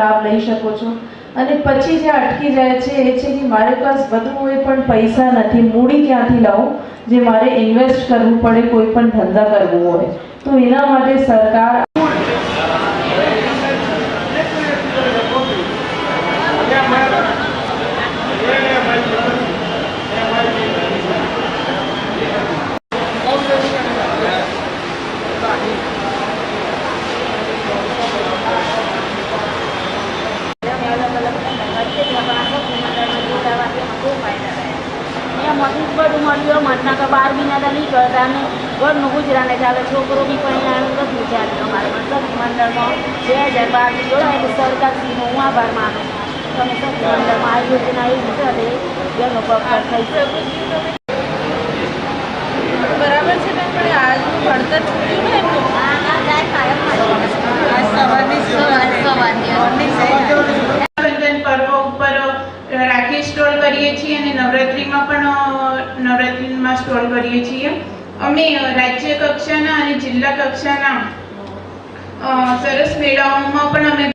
લાભ લઈ શકો છો. અને પછી જે અટકી જાય છે, એ છે કે મારે પાસે વધુ હોય પણ પૈસા નથી. મૂડી ક્યાંથી લાવું? જે મારે ઇન્વેસ્ટ કરવું પડે, કોઈ પણ ધંધા કરવું હોય. તો એના માટે સરકાર એમાંથી જ બધું મળ્યું. મનના કે બાર મહિના તો નહીં કરતા અને ઘરનું ગુજરાને ચાલે છોકરો બી પણ નથી ચાલે અમારા પણ. મંડળમાં બે હજાર બારથી જોડાય એટલે સરકારશ્રીનો હું આભાર માનું છું. તમે મંડળમાં આ યોજના એવી ચાલે જેનો પગાર થઈ શકે કરીએ છીએ અને નવરાત્રિમાં પણ નવરાત્રિમાં સ્ટોલ કરીએ છીએ. અમે રાજ્ય કક્ષાના અને જિલ્લા કક્ષાના સરસ મેળાઓ